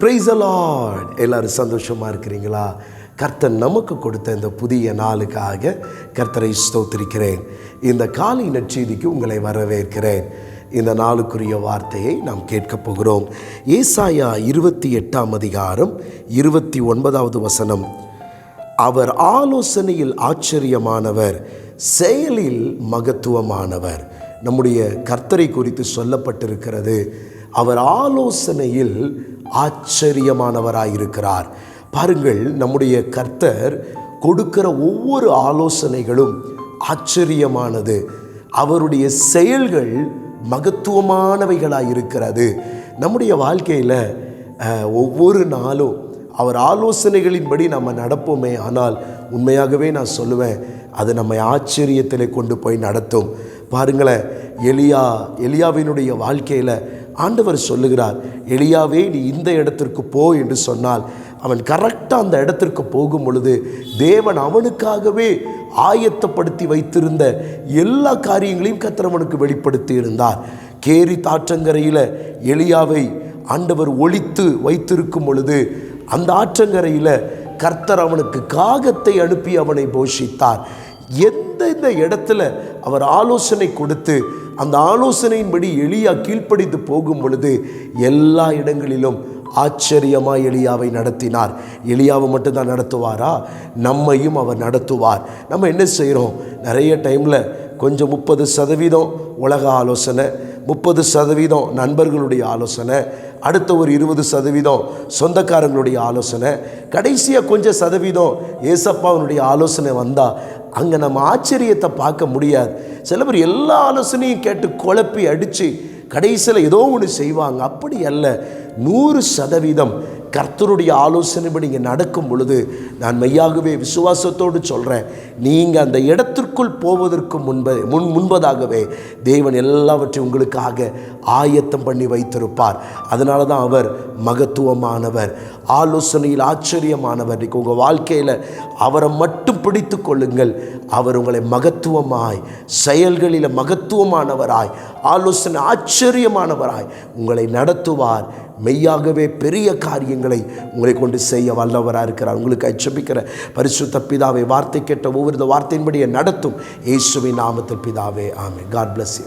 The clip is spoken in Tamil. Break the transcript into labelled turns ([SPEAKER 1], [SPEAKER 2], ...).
[SPEAKER 1] ப்ரைஸ் அலாட் எல்லாரும் சந்தோஷமாக இருக்கிறீங்களா? கர்த்தர் நமக்கு கொடுத்த இந்த புதிய நாளுக்காக கர்த்தரை ஸ்தோத்திரிக்கிறேன். இந்த காலை நற்செய்திக்கு உங்களை வரவேற்கிறேன். இந்த நாளுக்குரிய வார்த்தையை நாம் கேட்கப் போகிறோம். ஏசாயா இருபத்தி எட்டாம் அதிகாரம் இருபத்தி ஒன்பதாவது வசனம். அவர் ஆலோசனையில் ஆச்சரியமானவர் செயலில் மகத்துவமானவர். நம்முடைய கர்த்தரை குறித்து சொல்லப்பட்டிருக்கிறது. அவர் ஆலோசனையில் ஆச்சரியமானவராயிருக்கிறார். பாருங்கள் நம்முடைய கர்த்தர் கொடுக்கிற ஒவ்வொரு ஆலோசனைகளும் ஆச்சரியமானது. அவருடைய செயல்கள் மகத்துவமானவைகளாக இருக்கிறது நம்முடைய வாழ்க்கையில் ஒவ்வொரு நாளும் அவர் ஆலோசனைகளின்படி நம்ம நடப்போமே ஆனால் உண்மையாகவே நான் சொல்லுவேன் அது நம்மை ஆச்சரியத்தில் கொண்டு போய் நடத்தும். பாருங்களேன் எலியா எலியாவினுடைய வாழ்க்கையில் ஆண்டவர் சொல்லுகிறார் எளியாவே நீ இந்த இடத்திற்கு போ என்று சொன்னால் அவன் கரெக்டாக அந்த இடத்திற்கு போகும் பொழுது தேவன் அவனுக்காகவே ஆயத்தப்படுத்தி வைத்திருந்த எல்லா காரியங்களையும் கர்த்தர் அவனுக்கு வெளிப்படுத்தி இருந்தார். கேரி தாற்றங்கரையில் எளியாவை ஆண்டவர் ஒழித்து வைத்திருக்கும் பொழுது அந்த ஆற்றங்கரையில் கர்த்தர் அவனுக்கு காகத்தை அனுப்பி அவனை போஷித்தார். எந்தெந்த இடத்துல அவர் ஆலோசனை கொடுத்து அந்த ஆலோசனையின்படி எளியா கீழ்ப்படித்து போகும் பொழுது எல்லா இடங்களிலும் ஆச்சரியமாக எளியாவை நடத்தினார். எளியாவை மட்டும்தான் நடத்துவாரா? நம்மையும் அவர் நடத்துவார். நம்ம என்ன செய்கிறோம் நிறைய டைமில் கொஞ்சம் முப்பது சதவீதம் உலக ஆலோசனை முப்பது சதவீதம் நண்பர்களுடைய ஆலோசனை அடுத்த ஒரு இருபது சதவீதம் சொந்தக்காரங்களுடைய ஆலோசனை கடைசியாக கொஞ்சம் சதவீதம் ஏசப்பாவனுடைய ஆலோசனை வந்தால் அங்கே நம்ம ஆச்சரியத்தை பார்க்க முடியாது. சில பேர் எல்லா ஆலோசனையும் கேட்டு குழப்பி அடித்து கடைசியில் ஏதோ ஒன்று செய்வாங்க. அப்படி அல்ல. நூறு சதவீதம் கர்த்தருடைய ஆலோசனைப்படி இங்கே நடக்கும் பொழுது நான் மெய்யாகவே விசுவாசத்தோடு சொல்கிறேன் நீங்கள் அந்த இடத்திற்குள் போவதற்கு முன்ப முன் முன்பதாகவே தேவன் எல்லாவற்றையும் உங்களுக்காக ஆயத்தம் பண்ணி வைத்திருப்பார். அதனால தான் அவர் மகத்துவமானவர் ஆலோசனையில் ஆச்சரியமானவர். இன்றைக்கு உங்கள் வாழ்க்கையில் அவரை மட்டும் பிடித்து கொள்ளுங்கள். அவர் உங்களை மகத்துவமாய் செயல்களில் மகத்துவமானவராய் ஆலோசனை ஆச்சரியமானவராய் உங்களை நடத்துவார். மெய்யாகவே பெரிய காரியங்களை உங்களை கொண்டு செய்ய வல்லவராக இருக்கிறார். உங்களுக்கு அச்சபிக்கிற பரிசுத்த பிதாவை வார்த்தை கேட்ட ஒவ்வொரு வார்த்தையின்படியே நடத்தும். இயேசுவின் நாமத்தில் பிதாவே ஆமே காட் பிளஸ் யூ